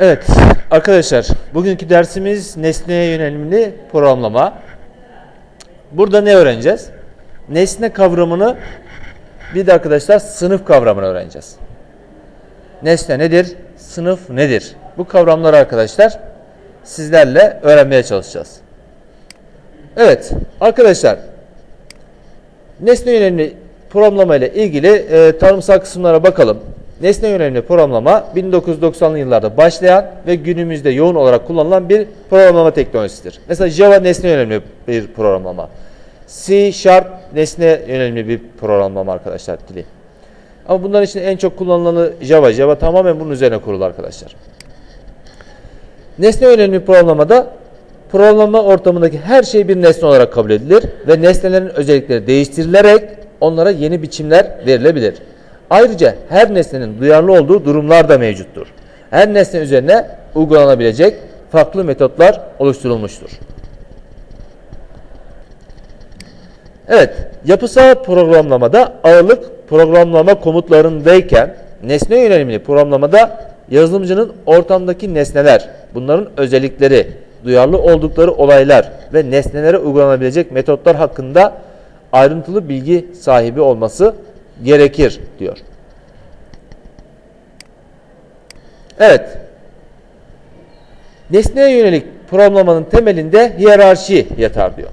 Evet arkadaşlar bugünkü dersimiz nesneye yönelimli programlama. Burada ne öğreneceğiz? Nesne kavramını bir de arkadaşlar sınıf kavramını öğreneceğiz. Nesne nedir? Sınıf nedir? Bu kavramları arkadaşlar sizlerle öğrenmeye çalışacağız. Evet arkadaşlar nesne yönelimli programlama ile ilgili e, tanımsal kısımlara bakalım. Nesne yönelimli programlama 1990'lı yıllarda başlayan ve günümüzde yoğun olarak kullanılan bir programlama teknolojisidir. Mesela Java nesne yönelimli bir programlama. C Sharp nesne yönelimli bir programlama arkadaşlar dili. Ama bunların içinde en çok kullanılanı Java. Java tamamen bunun üzerine kurulu arkadaşlar. Nesne yönelimli programlamada programlama ortamındaki her şey bir nesne olarak kabul edilir ve nesnelerin özellikleri değiştirilerek onlara yeni biçimler verilebilir. Ayrıca her nesnenin duyarlı olduğu durumlar da mevcuttur. Her nesne üzerine uygulanabilecek farklı metotlar oluşturulmuştur. Evet, yapısal programlamada ağırlık programlama komutlarındayken nesne yönelimli programlamada yazılımcının ortamdaki nesneler, bunların özellikleri, duyarlı oldukları olaylar ve nesnelere uygulanabilecek metotlar hakkında ayrıntılı bilgi sahibi olması gerekir diyor. Evet. Nesneye yönelik programlamanın temelinde hiyerarşi yatar diyor.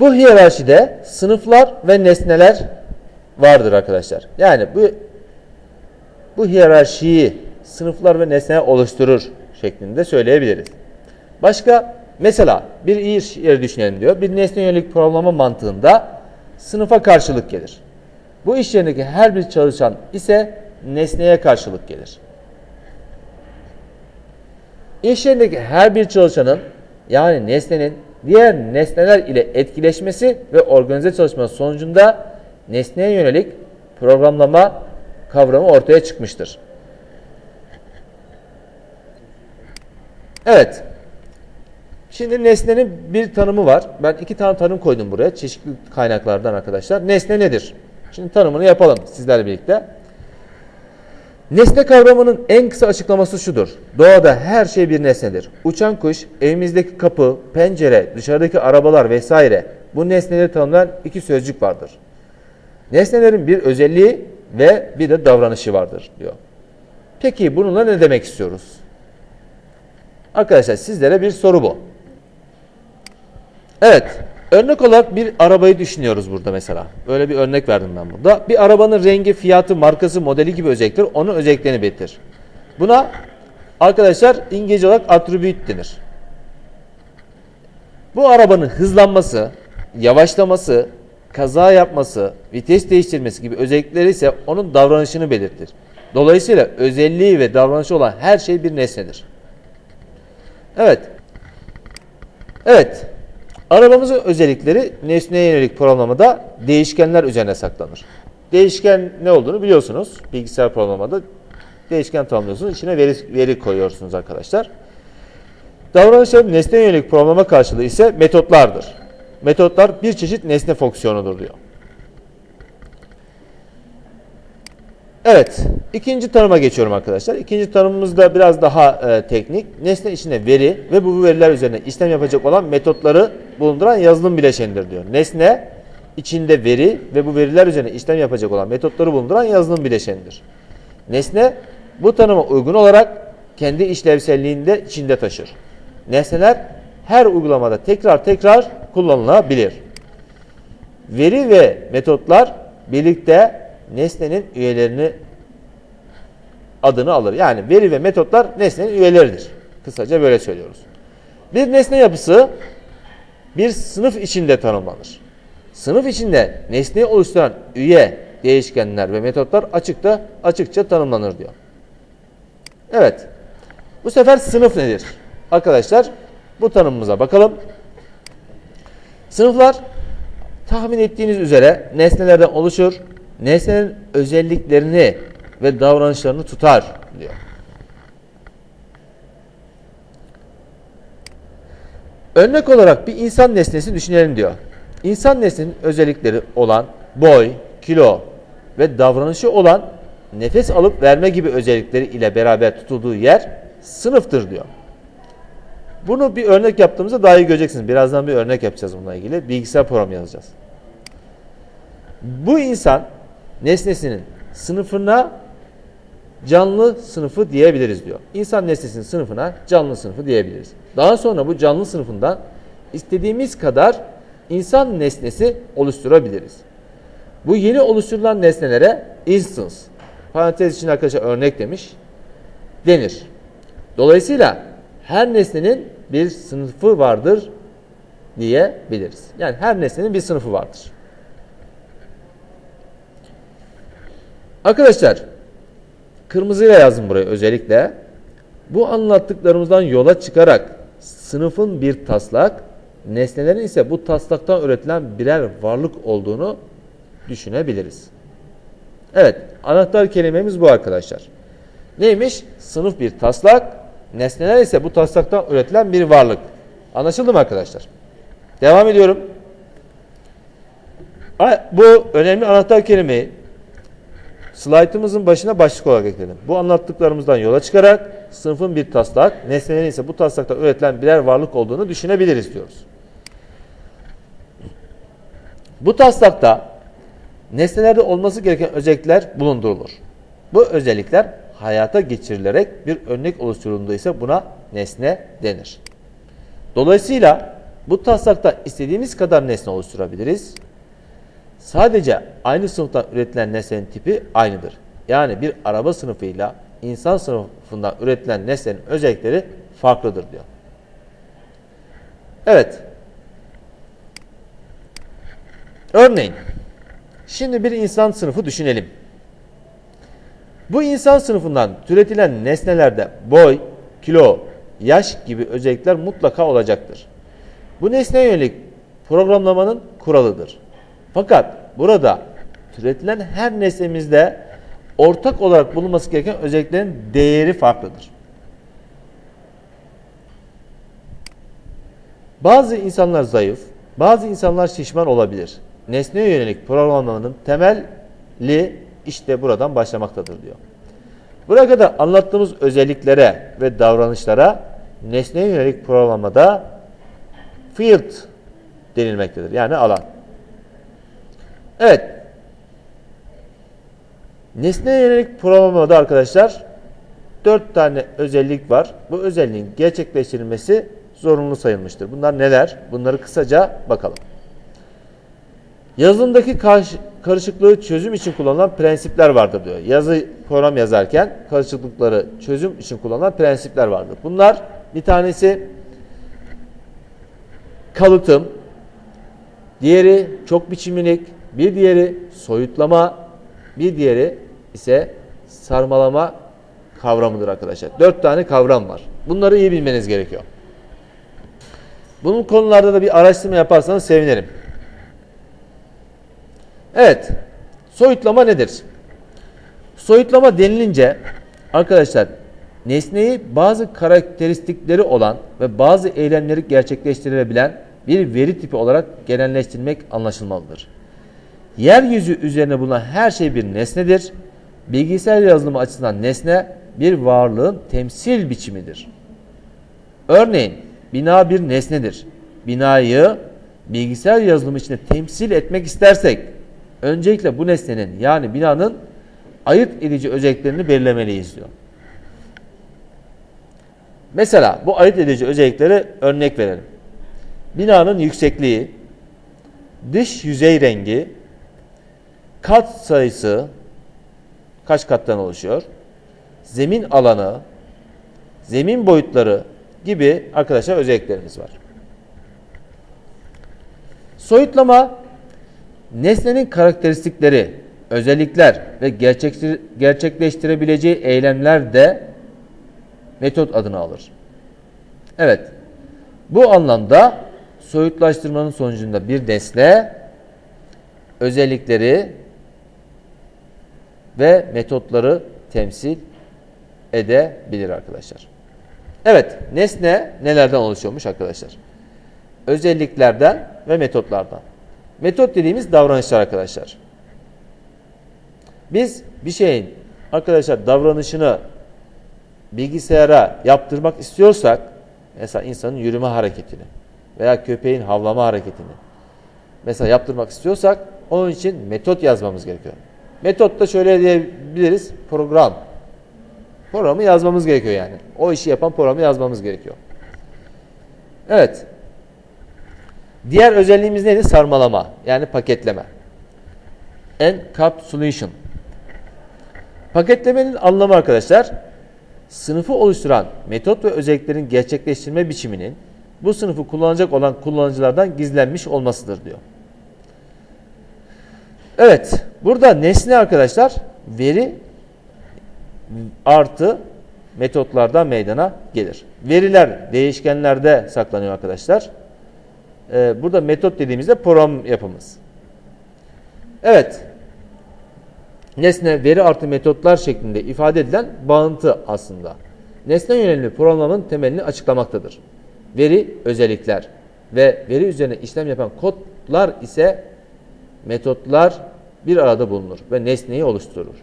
Bu hiyerarşide sınıflar ve nesneler vardır arkadaşlar. Yani bu bu hiyerarşiyi sınıflar ve nesneler oluşturur şeklinde söyleyebiliriz. Başka mesela bir iş yeri düşünelim diyor. Bir nesne yönelik programlama mantığında sınıfa karşılık gelir. Bu iş yerindeki her bir çalışan ise nesneye karşılık gelir. İş yerindeki her bir çalışanın yani nesnenin diğer nesneler ile etkileşmesi ve organize çalışması sonucunda nesneye yönelik programlama kavramı ortaya çıkmıştır. Evet. Şimdi nesnenin bir tanımı var. Ben iki tane tanım koydum buraya çeşitli kaynaklardan arkadaşlar. Nesne nedir? Şimdi tanımını yapalım sizlerle birlikte. Nesne kavramının en kısa açıklaması şudur. Doğada her şey bir nesnedir. Uçan kuş, evimizdeki kapı, pencere, dışarıdaki arabalar vesaire bu nesneleri tanımlayan iki sözcük vardır. Nesnelerin bir özelliği ve bir de davranışı vardır diyor. Peki bununla ne demek istiyoruz? Arkadaşlar sizlere bir soru bu. Evet. Örnek olarak bir arabayı düşünüyoruz burada mesela. Böyle bir örnek verdim ben burada. Bir arabanın rengi, fiyatı, markası, modeli gibi özellikler onun özelliklerini belirtir. Buna arkadaşlar İngilizce olarak attribute denir. Bu arabanın hızlanması, yavaşlaması, kaza yapması, vites değiştirmesi gibi özellikleri ise onun davranışını belirtir. Dolayısıyla özelliği ve davranışı olan her şey bir nesnedir. Evet. Evet. Arabamızın özellikleri nesneye yönelik programlamada değişkenler üzerine saklanır. Değişken ne olduğunu biliyorsunuz. Bilgisayar programlamada değişken tanımlıyorsunuz. İçine veri, veri koyuyorsunuz arkadaşlar. Davranışların nesneye yönelik programlama karşılığı ise metotlardır. Metotlar bir çeşit nesne fonksiyonudur diyor. Evet, ikinci tanıma geçiyorum arkadaşlar. İkinci tanımımız da biraz daha e, teknik. Nesne içinde veri ve bu veriler üzerine işlem yapacak olan metotları bulunduran yazılım bileşenidir diyor. Nesne içinde veri ve bu veriler üzerine işlem yapacak olan metotları bulunduran yazılım bileşenidir. Nesne bu tanıma uygun olarak kendi işlevselliğinde içinde taşır. Nesneler her uygulamada tekrar tekrar kullanılabilir. Veri ve metotlar birlikte nesnenin üyelerini adını alır. Yani veri ve metotlar nesnenin üyeleridir. Kısaca böyle söylüyoruz. Bir nesne yapısı bir sınıf içinde tanımlanır. Sınıf içinde nesneyi oluşturan üye, değişkenler ve metotlar açıkta açıkça tanımlanır diyor. Evet. Bu sefer sınıf nedir? Arkadaşlar bu tanımımıza bakalım. Sınıflar tahmin ettiğiniz üzere nesnelerden oluşur. Nesnenin özelliklerini ve davranışlarını tutar diyor. Örnek olarak bir insan nesnesi düşünelim diyor. İnsan nesnenin özellikleri olan boy, kilo ve davranışı olan nefes alıp verme gibi özellikleri ile beraber tutulduğu yer sınıftır diyor. Bunu bir örnek yaptığımızda daha iyi göreceksiniz. Birazdan bir örnek yapacağız bununla ilgili. Bilgisayar programı yazacağız. Bu insan nesnesinin sınıfına canlı sınıfı diyebiliriz diyor. İnsan nesnesinin sınıfına canlı sınıfı diyebiliriz. Daha sonra bu canlı sınıfından istediğimiz kadar insan nesnesi oluşturabiliriz. Bu yeni oluşturulan nesnelere instance, parantez için arkadaşlar örnek demiş, denir. Dolayısıyla her nesnenin bir sınıfı vardır diyebiliriz. Yani her nesnenin bir sınıfı vardır. Arkadaşlar kırmızıyla yazdım buraya özellikle. Bu anlattıklarımızdan yola çıkarak sınıfın bir taslak, nesnelerin ise bu taslaktan üretilen birer varlık olduğunu düşünebiliriz. Evet, anahtar kelimemiz bu arkadaşlar. Neymiş? Sınıf bir taslak, nesneler ise bu taslaktan üretilen bir varlık. Anlaşıldı mı arkadaşlar? Devam ediyorum. Bu önemli anahtar kelimeyi slaytımızın başına başlık olarak ekledim. Bu anlattıklarımızdan yola çıkarak sınıfın bir taslak, nesnelerin ise bu taslakta üretilen birer varlık olduğunu düşünebiliriz diyoruz. Bu taslakta nesnelerde olması gereken özellikler bulundurulur. Bu özellikler hayata geçirilerek bir örnek oluşturulduğunda ise buna nesne denir. Dolayısıyla bu taslakta istediğimiz kadar nesne oluşturabiliriz. Sadece aynı sınıftan üretilen nesnenin tipi aynıdır. Yani bir araba sınıfıyla insan sınıfından üretilen nesnenin özellikleri farklıdır diyor. Evet. Örneğin, şimdi bir insan sınıfı düşünelim. Bu insan sınıfından türetilen nesnelerde boy, kilo, yaş gibi özellikler mutlaka olacaktır. Bu nesneye yönelik programlamanın kuralıdır. Fakat burada türetilen her nesnemizde ortak olarak bulunması gereken özelliklerin değeri farklıdır. Bazı insanlar zayıf, bazı insanlar şişman olabilir. Nesneye yönelik programlamanın temelli işte buradan başlamaktadır diyor. Buraya kadar anlattığımız özelliklere ve davranışlara nesneye yönelik programlamada field denilmektedir. Yani alan. Evet. Nesneye yönelik programlamada arkadaşlar dört tane özellik var. Bu özelliğin gerçekleştirilmesi zorunlu sayılmıştır. Bunlar neler? Bunları kısaca bakalım. Yazılımdaki karışıklığı çözüm için kullanılan prensipler vardır diyor. Yazı program yazarken karışıklıkları çözüm için kullanılan prensipler vardır. Bunlar bir tanesi kalıtım, diğeri çok biçimlilik, bir diğeri soyutlama, bir diğeri ise sarmalama kavramıdır arkadaşlar. Dört tane kavram var. Bunları iyi bilmeniz gerekiyor. Bunun konularda da bir araştırma yaparsanız sevinirim. Evet. Soyutlama nedir? Soyutlama denilince arkadaşlar nesneyi bazı karakteristikleri olan ve bazı eylemleri gerçekleştirebilen bir veri tipi olarak genelleştirmek anlaşılmalıdır. Yeryüzü üzerine bulunan her şey bir nesnedir. Bilgisayar yazılımı açısından nesne bir varlığın temsil biçimidir. Örneğin bina bir nesnedir. Binayı bilgisayar yazılımı içinde temsil etmek istersek öncelikle bu nesnenin yani binanın ayırt edici özelliklerini belirlemeliyiz diyor. Mesela bu ayırt edici özellikleri örnek verelim. Binanın yüksekliği, dış yüzey rengi, kat sayısı kaç kattan oluşuyor? Zemin alanı, zemin boyutları gibi arkadaşlar özelliklerimiz var. Soyutlama nesnenin karakteristikleri, özellikler ve gerçekleştirebileceği eylemler de metot adını alır. Evet. Bu anlamda soyutlaştırmanın sonucunda bir nesne özellikleri ve metotları temsil edebilir arkadaşlar. Evet, nesne nelerden oluşuyormuş arkadaşlar? Özelliklerden ve metotlardan. Metot dediğimiz davranışlar arkadaşlar. Biz bir şeyin arkadaşlar davranışını bilgisayara yaptırmak istiyorsak mesela insanın yürüme hareketini veya köpeğin havlama hareketini mesela yaptırmak istiyorsak onun için metot yazmamız gerekiyor. Metot da şöyle diyebiliriz program. Programı yazmamız gerekiyor yani. O işi yapan programı yazmamız gerekiyor. Evet. Diğer özelliğimiz neydi? Sarmalama. Yani paketleme. Encapsulation. Paketlemenin anlamı arkadaşlar sınıfı oluşturan metot ve özelliklerin gerçekleştirme biçiminin bu sınıfı kullanacak olan kullanıcılardan gizlenmiş olmasıdır diyor. Evet, burada nesne arkadaşlar veri artı metotlardan meydana gelir. Veriler değişkenlerde saklanıyor arkadaşlar. Ee, burada metot dediğimizde program yapımız. Evet. Nesne veri artı metotlar şeklinde ifade edilen bağıntı aslında. Nesne yönelimli programlamanın temelini açıklamaktadır. Veri özellikler ve veri üzerine işlem yapan kodlar ise metotlar bir arada bulunur ve nesneyi oluşturur.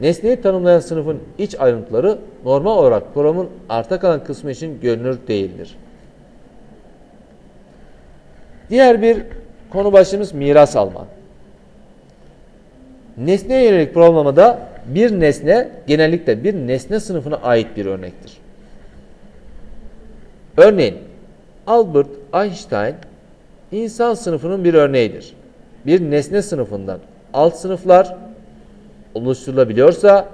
Nesneyi tanımlayan sınıfın iç ayrıntıları normal olarak programın arta kalan kısmı için görünür değildir. Diğer bir konu başlığımız miras alma. Nesneye yönelik programlamada bir nesne genellikle bir nesne sınıfına ait bir örnektir. Örneğin Albert Einstein insan sınıfının bir örneğidir. Bir nesne sınıfından alt sınıflar oluşturulabiliyorsa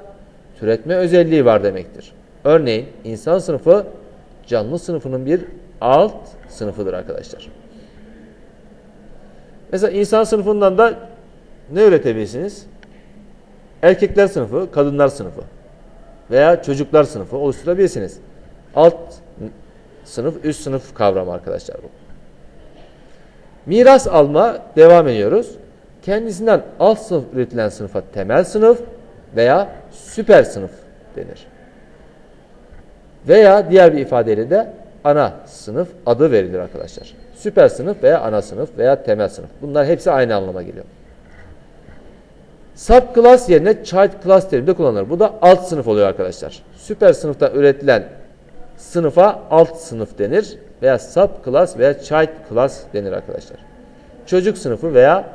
türetme özelliği var demektir. Örneğin insan sınıfı canlı sınıfının bir alt sınıfıdır arkadaşlar. Mesela insan sınıfından da ne üretebilirsiniz? Erkekler sınıfı, kadınlar sınıfı veya çocuklar sınıfı oluşturabilirsiniz. Alt sınıf, üst sınıf kavramı arkadaşlar bu. Miras alma devam ediyoruz. Kendisinden alt sınıf üretilen sınıfa temel sınıf veya süper sınıf denir. Veya diğer bir ifadeyle de ana sınıf adı verilir arkadaşlar. Süper sınıf veya ana sınıf veya temel sınıf. Bunlar hepsi aynı anlama geliyor. Subclass yerine child class terimi de kullanılır. Bu da alt sınıf oluyor arkadaşlar. Süper sınıfta üretilen sınıfa alt sınıf denir veya subclass veya child class denir arkadaşlar. Çocuk sınıfı veya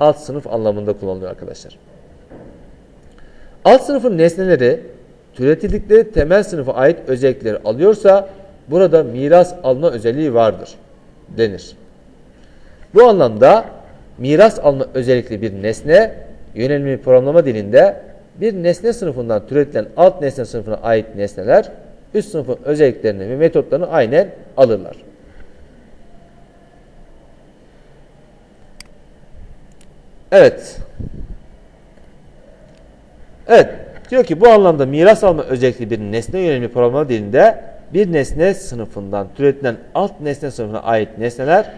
alt sınıf anlamında kullanılıyor arkadaşlar. Alt sınıfın nesneleri türetildikleri temel sınıfa ait özellikleri alıyorsa burada miras alma özelliği vardır denir. Bu anlamda miras alma özellikli bir nesne yönelimli programlama dilinde bir nesne sınıfından türetilen alt nesne sınıfına ait nesneler üst sınıfın özelliklerini ve metotlarını aynen alırlar. Evet. Evet. Diyor ki bu anlamda miras alma özellikli bir nesne yönelimli programlama dilinde bir nesne sınıfından türetilen alt nesne sınıfına ait nesneler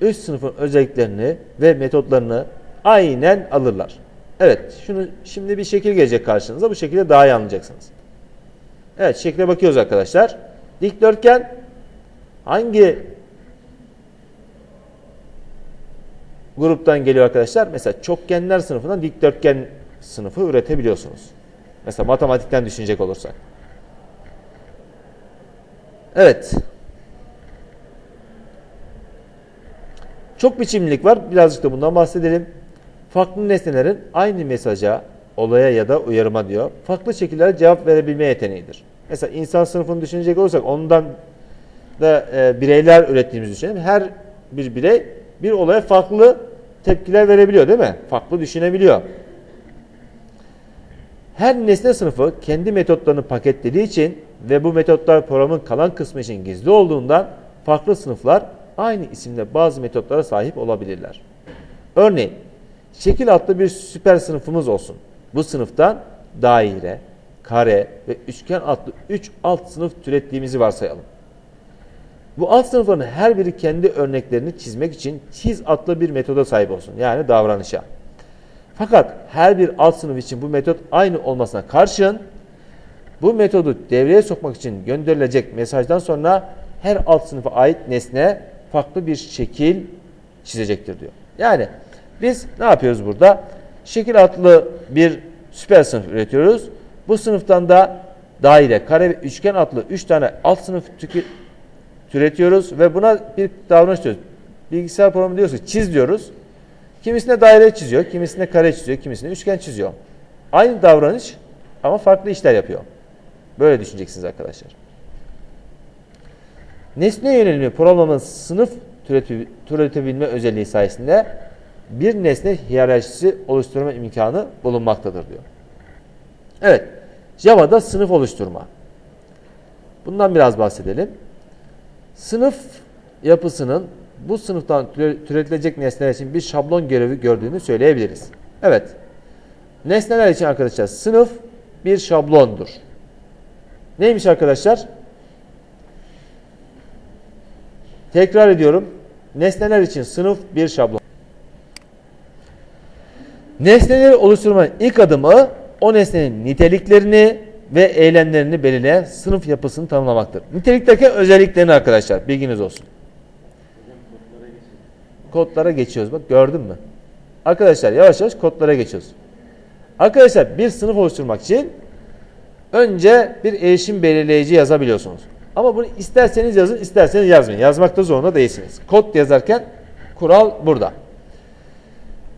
üst sınıfın özelliklerini ve metotlarını aynen alırlar. Evet, şunu şimdi bir şekil gelecek karşınıza. Bu şekilde daha iyi anlayacaksınız. Evet, şekle bakıyoruz arkadaşlar. Dikdörtgen hangi gruptan geliyor arkadaşlar? Mesela çokgenler sınıfından dikdörtgen sınıfı üretebiliyorsunuz. Mesela matematikten düşünecek olursak. Evet. Çok biçimlilik var. Birazcık da bundan bahsedelim. Farklı nesnelerin aynı mesaja, olaya ya da uyarıma diyor. Farklı şekillerde cevap verebilme yeteneğidir. Mesela insan sınıfını düşünecek olursak ondan da e, bireyler ürettiğimizi düşünelim. Her bir birey bir olaya farklı tepkiler verebiliyor değil mi? Farklı düşünebiliyor. Her nesne sınıfı kendi metotlarını paketlediği için ve bu metotlar programın kalan kısmı için gizli olduğundan farklı sınıflar aynı isimde bazı metotlara sahip olabilirler. Örneğin şekil adlı bir süper sınıfımız olsun. Bu sınıftan daire, kare ve üçgen adlı 3 alt sınıf türettiğimizi varsayalım. Bu alt sınıfların her biri kendi örneklerini çizmek için çiz adlı bir metoda sahip olsun. Yani davranışa. Fakat her bir alt sınıf için bu metot aynı olmasına karşın bu metodu devreye sokmak için gönderilecek mesajdan sonra her alt sınıfa ait nesne farklı bir şekil çizecektir diyor. Yani biz ne yapıyoruz burada? Şekil adlı bir süper sınıf üretiyoruz. Bu sınıftan da daire, kare ve üçgen adlı 3 tane alt sınıf tükü- türetiyoruz ve buna bir davranış diyoruz. Bilgisayar programı diyoruz ki çiz diyoruz. Kimisine daire çiziyor, kimisine kare çiziyor, kimisine üçgen çiziyor. Aynı davranış ama farklı işler yapıyor. Böyle düşüneceksiniz arkadaşlar. Nesne yönelimli programlamanın sınıf türetebilme özelliği sayesinde bir nesne hiyerarşisi oluşturma imkanı bulunmaktadır diyor. Evet, Java'da sınıf oluşturma. Bundan biraz bahsedelim. Sınıf yapısının bu sınıftan türe- türetilecek nesneler için bir şablon görevi gördüğünü söyleyebiliriz. Evet, nesneler için arkadaşlar sınıf bir şablondur. Neymiş arkadaşlar? Tekrar ediyorum. Nesneler için sınıf bir şablon. Nesneleri oluşturmanın ilk adımı o nesnenin niteliklerini ve eylemlerini belirleyen sınıf yapısını tanımlamaktır. Nitelik derken özelliklerini arkadaşlar bilginiz olsun. Kodlara geçiyoruz bak gördün mü? Arkadaşlar yavaş yavaş kodlara geçiyoruz. Arkadaşlar bir sınıf oluşturmak için önce bir erişim belirleyici yazabiliyorsunuz. Ama bunu isterseniz yazın, isterseniz yazmayın. Yazmakta zorunda değilsiniz. Kod yazarken kural burada.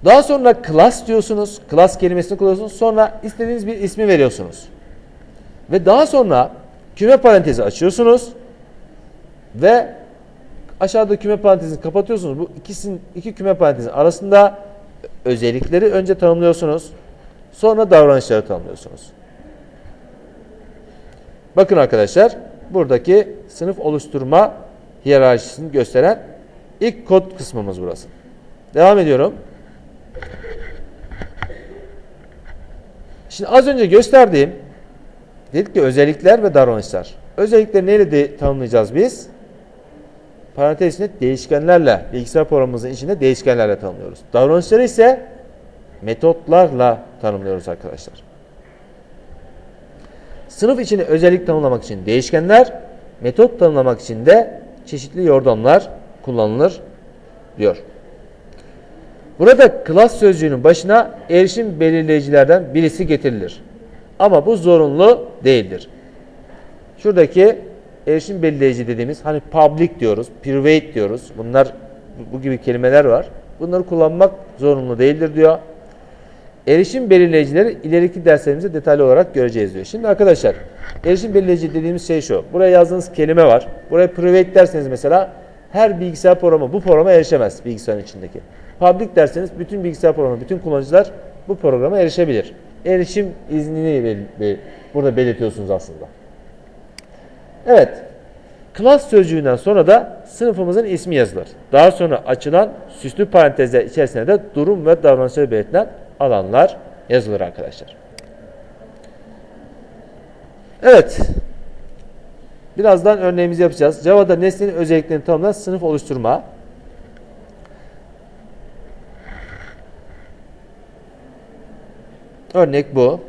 Daha sonra class diyorsunuz. Class kelimesini kullanıyorsunuz. Sonra istediğiniz bir ismi veriyorsunuz. Ve daha sonra küme parantezi açıyorsunuz. Ve aşağıda küme parantezini kapatıyorsunuz. Bu ikisinin iki küme parantezin arasında özellikleri önce tanımlıyorsunuz. Sonra davranışları tanımlıyorsunuz. Bakın arkadaşlar buradaki sınıf oluşturma hiyerarşisini gösteren ilk kod kısmımız burası. Devam ediyorum. Şimdi az önce gösterdiğim dedik ki özellikler ve davranışlar. Özellikleri neyle de tanımlayacağız biz? Parantez içinde değişkenlerle, bilgisayar programımızın içinde değişkenlerle tanımlıyoruz. Davranışları ise metotlarla tanımlıyoruz arkadaşlar. Sınıf içinde özellik tanımlamak için değişkenler, metot tanımlamak için de çeşitli yordamlar kullanılır diyor. Burada class sözcüğünün başına erişim belirleyicilerden birisi getirilir. Ama bu zorunlu değildir. Şuradaki erişim belirleyici dediğimiz hani public diyoruz, private diyoruz. Bunlar bu gibi kelimeler var. Bunları kullanmak zorunlu değildir diyor. Erişim belirleyicileri ileriki derslerimizde detaylı olarak göreceğiz diyor. Şimdi arkadaşlar erişim belirleyici dediğimiz şey şu. Buraya yazdığınız kelime var. Buraya private derseniz mesela her bilgisayar programı bu programa erişemez bilgisayarın içindeki. Public derseniz bütün bilgisayar programı, bütün kullanıcılar bu programa erişebilir. Erişim iznini burada belirtiyorsunuz aslında. Evet. Class sözcüğünden sonra da sınıfımızın ismi yazılır. Daha sonra açılan süslü parantezler içerisinde de durum ve davranışları belirtilen alanlar yazılır arkadaşlar. Evet. Birazdan örneğimizi yapacağız. Java'da nesnenin özelliklerini tanımlayan sınıf oluşturma. Örnek bu.